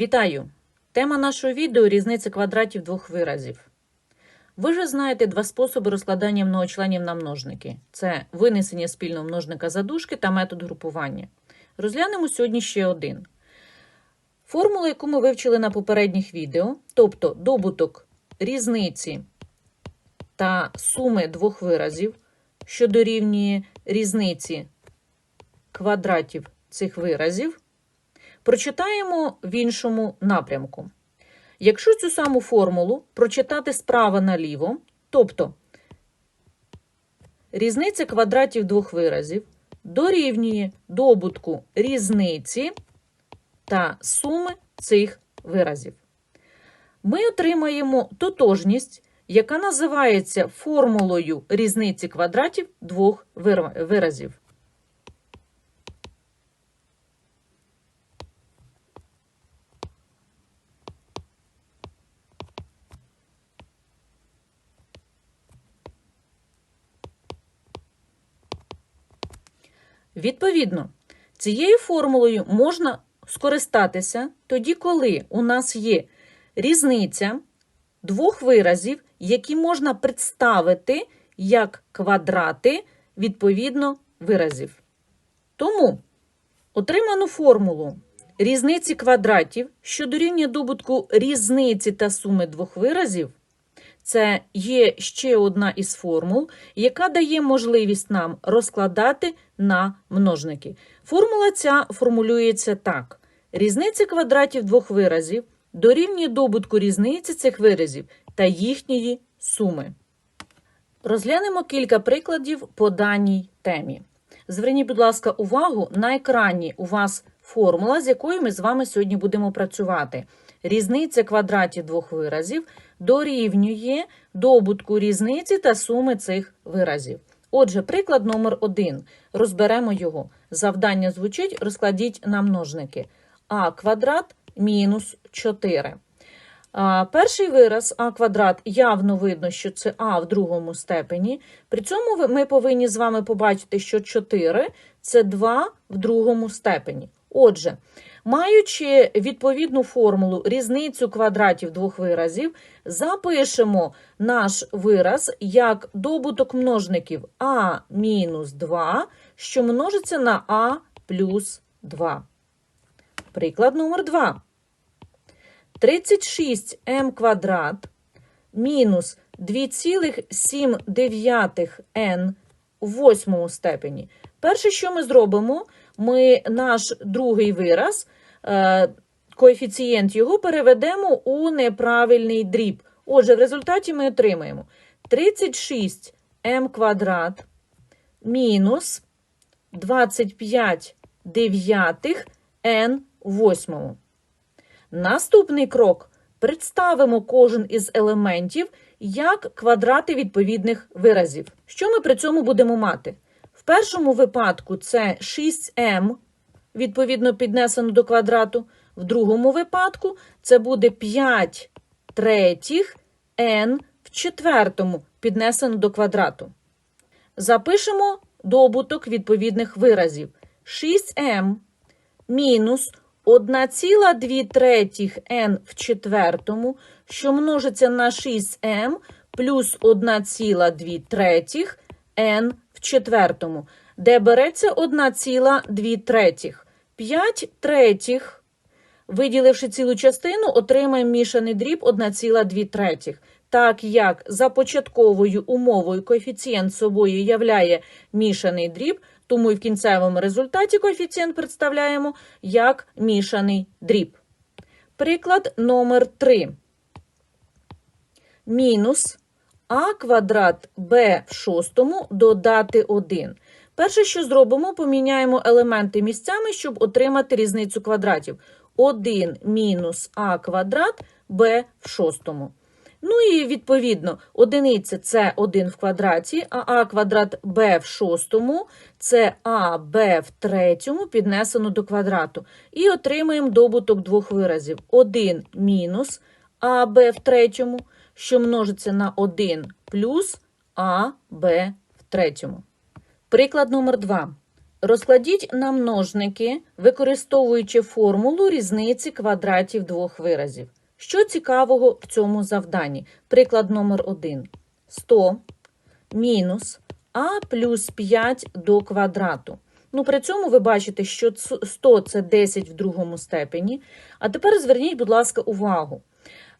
Вітаю! Тема нашого відео різниця квадратів двох виразів. Ви вже знаєте два способи розкладання многочленів на множники: це винесення спільного множника за дужки та метод групування. Розглянемо сьогодні ще один. Формулу, яку ми вивчили на попередніх відео, тобто добуток різниці та суми двох виразів, що дорівнює різниці квадратів цих виразів, прочитаємо в іншому напрямку. Якщо цю саму формулу прочитати справа наліво, тобто різниця квадратів двох виразів дорівнює добутку різниці та суми цих виразів. Ми отримаємо тотожність, яка називається формулою різниці квадратів двох виразів. Відповідно, цією формулою можна скористатися тоді, коли у нас є різниця двох виразів, які можна представити як квадрати відповідно виразів. Тому отриману формулу різниці квадратів, що дорівнює добутку різниці та суми двох виразів, це є ще одна із формул, яка дає можливість нам розкладати на множники. Формула ця формулюється так: різниця квадратів двох виразів дорівнює добутку різниці цих виразів та їхньої суми. Розглянемо кілька прикладів по даній темі. Зверніть, будь ласка, увагу, на екрані у вас формула, з якою ми з вами сьогодні будемо працювати. Різниця квадратів двох виразів дорівнює добутку різниці та суми цих виразів. Отже, приклад номер один. Розберемо його. Завдання звучить: розкладіть на множники. а квадрат мінус 4. А, Перший вираз а квадрат явно видно, що це а в другому степені. При цьому ми повинні з вами побачити, що 4 це 2 в другому степені. Отже, маючи відповідну формулу різницю квадратів двох виразів, запишемо наш вираз як добуток множників а мінус 2, що множиться на а плюс 2. Приклад номер 2. 36m квадрат мінус 2,7n в восьмому степені. Перше, що ми зробимо, ми наш другий вираз, е, коефіцієнт його переведемо у неправильний дріб. Отже, в результаті ми отримаємо 36m квадрат мінус 25 дев'ятих n восьмому. Наступний крок представимо кожен із елементів як квадрати відповідних виразів. Що ми при цьому будемо мати? Першому випадку це 6m, відповідно піднесено до квадрату. В другому випадку це буде 5 третіх n в четвертому піднесено до квадрату. Запишемо добуток відповідних виразів. 6m мінус 1,2 третіх n в четвертому, що множиться на 6m плюс 1,2 третіх n четвертому, де береться 1,2 третіх. 5 третіх, виділивши цілу частину, отримаємо мішаний дріб 1,2 третіх. Так як за початковою умовою коефіцієнт собою являє мішаний дріб, тому і в кінцевому результаті коефіцієнт представляємо як мішаний дріб. Приклад номер 3. Мінус а квадрат b в шостому додати 1. Перше, що зробимо, поміняємо елементи місцями, щоб отримати різницю квадратів. 1 мінус а квадрат b в шостому. Ну і відповідно, одиниця це 1 в квадраті, а а квадрат b в шостому це аб в третьому піднесено до квадрату. І отримаємо добуток двох виразів. 1 мінус аб в третьому, що множиться на 1 плюс аб в третьому. Приклад номер 2. Розкладіть на множники, використовуючи формулу різниці квадратів двох виразів. Що цікавого в цьому завданні? Приклад номер 1. 100 мінус а плюс 5 до квадрату. Ну, при цьому ви бачите, що 100 – це 10 в другому степені. А тепер зверніть, будь ласка, увагу.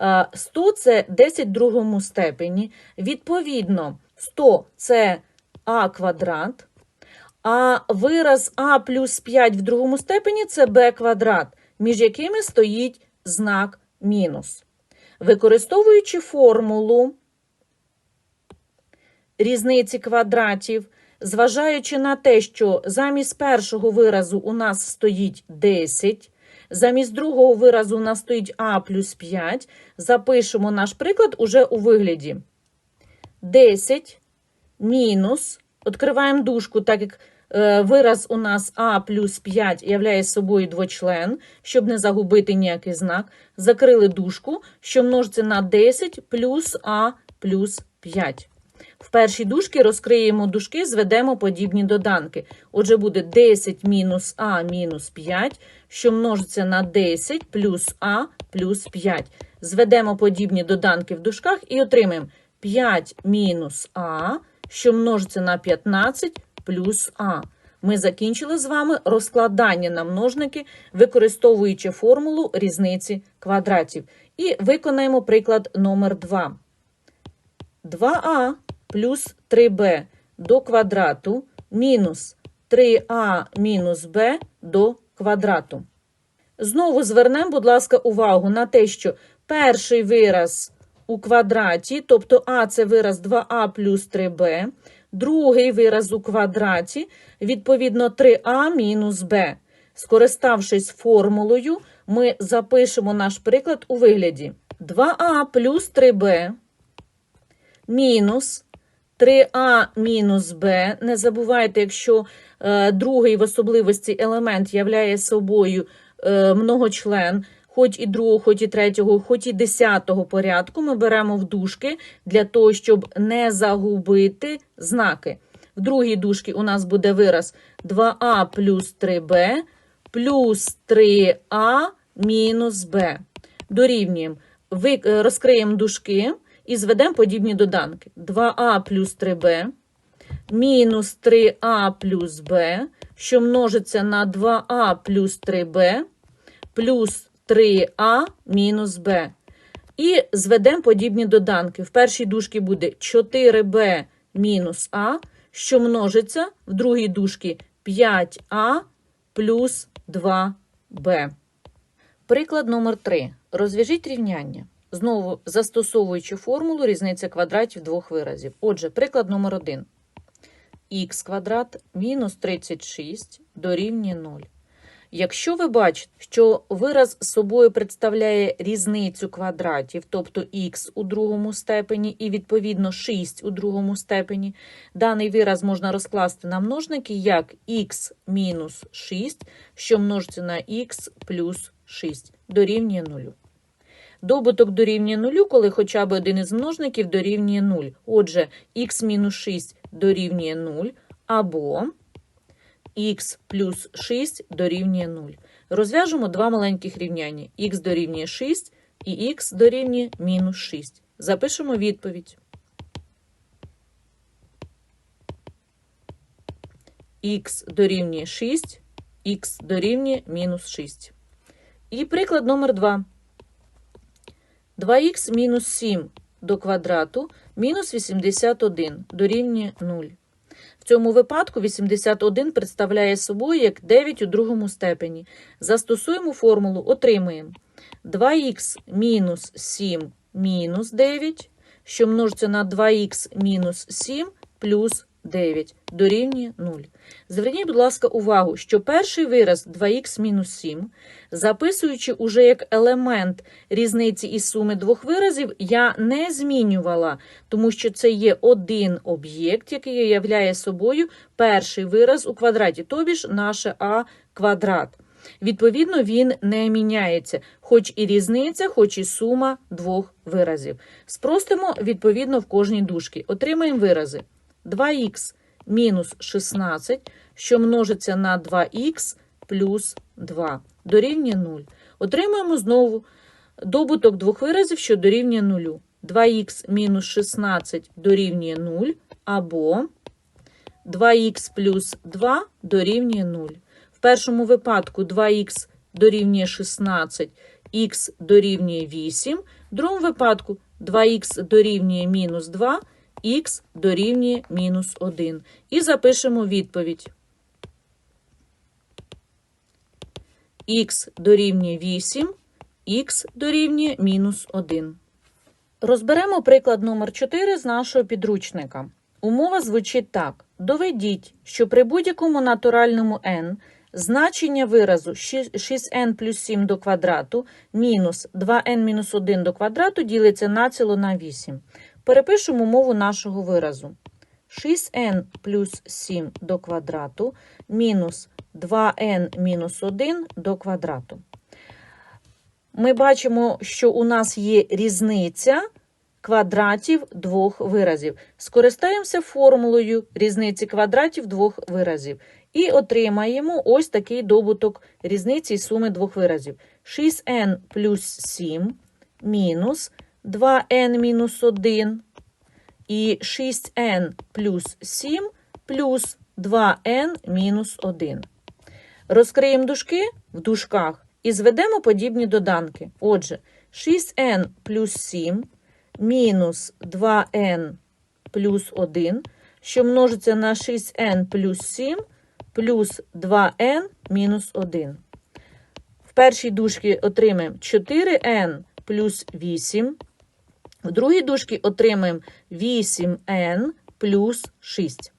Е, 100 – це 10 в другому степені. Відповідно, 100 – це а квадрат, а вираз а плюс 5 в другому степені – це b квадрат, між якими стоїть знак мінус. Використовуючи формулу різниці квадратів, зважаючи на те, що замість першого виразу у нас стоїть 10, замість другого виразу у нас стоїть а плюс 5, запишемо наш приклад уже у вигляді. 10 мінус, відкриваємо дужку, так як е, вираз у нас а плюс 5 являє собою двочлен, щоб не загубити ніякий знак, закрили дужку, що множиться на 10 плюс а плюс 5. В першій дужці розкриємо дужки, зведемо подібні доданки. Отже, буде 10 мінус а мінус 5, що множиться на 10 плюс а плюс 5. Зведемо подібні доданки в дужках і отримаємо 5 мінус а, що множиться на 15 плюс а. Ми закінчили з вами розкладання на множники, використовуючи формулу різниці квадратів. І виконаємо приклад номер 2. 2а плюс 3b до квадрату мінус 3а мінус b до квадрату. Знову звернемо, будь ласка, увагу на те, що перший вираз у квадраті, тобто а це вираз 2а плюс 3b, другий вираз у квадраті, відповідно 3а мінус b. Скориставшись формулою, ми запишемо наш приклад у вигляді 2а плюс 3b мінус 3а мінус b. Не забувайте, якщо е, другий в особливості елемент являє собою е, многочлен, хоч і другого, хоч і третього, хоч і десятого порядку, ми беремо в дужки для того, щоб не загубити знаки. В другій дужці у нас буде вираз 2а плюс 3b плюс 3а мінус b. Дорівнюємо. Е, розкриємо дужки і зведемо подібні доданки. 2а плюс 3b мінус 3а плюс b, що множиться на 2а плюс 3b плюс 3а мінус b. І зведемо подібні доданки. В першій дужці буде 4b мінус а, що множиться в другій дужці 5а плюс 2b. Приклад номер 3. Розв'яжіть рівняння. Знову застосовуючи формулу різниця квадратів двох виразів. Отже, приклад номер 1. х квадрат мінус 36 дорівнює 0. Якщо ви бачите, що вираз собою представляє різницю квадратів, тобто х у другому степені і відповідно 6 у другому степені, даний вираз можна розкласти на множники як х мінус 6, що множиться на х плюс 6, дорівнює 0. Добуток дорівнює 0, коли хоча б один із множників дорівнює 0. Отже, х мінус 6 дорівнює 0, або х плюс 6 дорівнює 0. Розв'яжемо два маленьких рівняння. х дорівнює 6 і х дорівнює мінус 6. Запишемо відповідь. х дорівнює 6, х дорівнює мінус 6. І приклад номер 2. 2х мінус 7 до квадрату мінус 81 дорівнює 0. В цьому випадку 81 представляє собою як 9 у другому степені. Застосуємо формулу, отримуємо 2х мінус 7 мінус 9, що множиться на 2х мінус 7 плюс 9 дорівнює 0. Зверніть, будь ласка, увагу, що перший вираз 2х мінус 7, записуючи уже як елемент різниці із суми двох виразів, я не змінювала, тому що це є один об'єкт, який являє собою перший вираз у квадраті, тобі ж наше а квадрат. Відповідно, він не міняється, хоч і різниця, хоч і сума двох виразів. Спростимо відповідно в кожній дужці. Отримаємо вирази 2х мінус 16, що множиться на 2х плюс 2 дорівнює 0. Отримуємо знову добуток двох виразів, що дорівнює 0. 2х мінус 16 дорівнює 0, або 2х плюс 2 дорівнює 0. В першому випадку 2х дорівнює 16, х дорівнює 8. В другому випадку 2х дорівнює мінус 2, х дорівнює мінус 1. І запишемо відповідь. х дорівнює 8, х дорівнює мінус 1. Розберемо приклад номер 4 з нашого підручника. Умова звучить так. Доведіть, що при будь-якому натуральному n значення виразу 6n плюс 7 до квадрату мінус 2n мінус 1 до квадрату ділиться націло на 8. Перепишемо умову нашого виразу. 6n плюс 7 до квадрату мінус 2n мінус 1 до квадрату. Ми бачимо, що у нас є різниця квадратів двох виразів. Скористаємося формулою різниці квадратів двох виразів. І отримаємо ось такий добуток різниці і суми двох виразів. 6n плюс 7 мінус 2n мінус 1 і 6n плюс 7 плюс 2n мінус 1. Розкриємо дужки в дужках і зведемо подібні доданки. Отже, 6n плюс 7 мінус 2n плюс 1, що множиться на 6n плюс 7 плюс 2n мінус 1. В першій дужці отримаємо 4n плюс 8. В другій дужці отримаємо 8n плюс 6.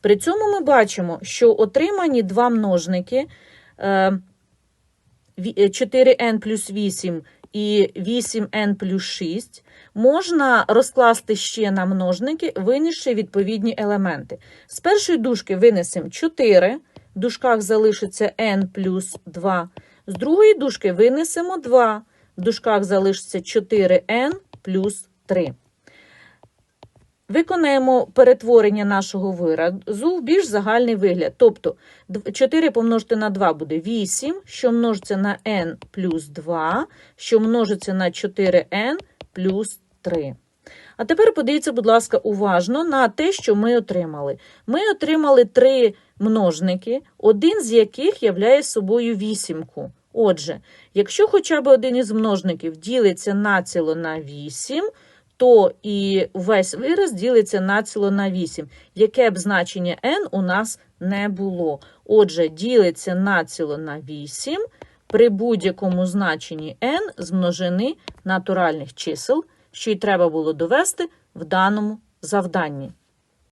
При цьому ми бачимо, що отримані два множники е, 4n плюс 8 і 8n плюс 6 можна розкласти ще на множники, винісши відповідні елементи. З першої дужки винесемо 4, в дужках залишиться n плюс 2. З другої дужки винесемо 2, в дужках залишиться 4n плюс 3. Виконаємо перетворення нашого виразу в більш загальний вигляд. Тобто 4 помножити на 2 буде 8, що множиться на n плюс 2, що множиться на 4n плюс 3. А тепер подивіться, будь ласка, уважно на те, що ми отримали. Ми отримали три множники, один з яких являє собою вісімку. Отже, якщо хоча б один із множників ділиться націло на 8, то і весь вираз ділиться націло на 8, яке б значення n у нас не було. Отже, ділиться націло на 8 при будь-якому значенні n з множини натуральних чисел, що й треба було довести в даному завданні.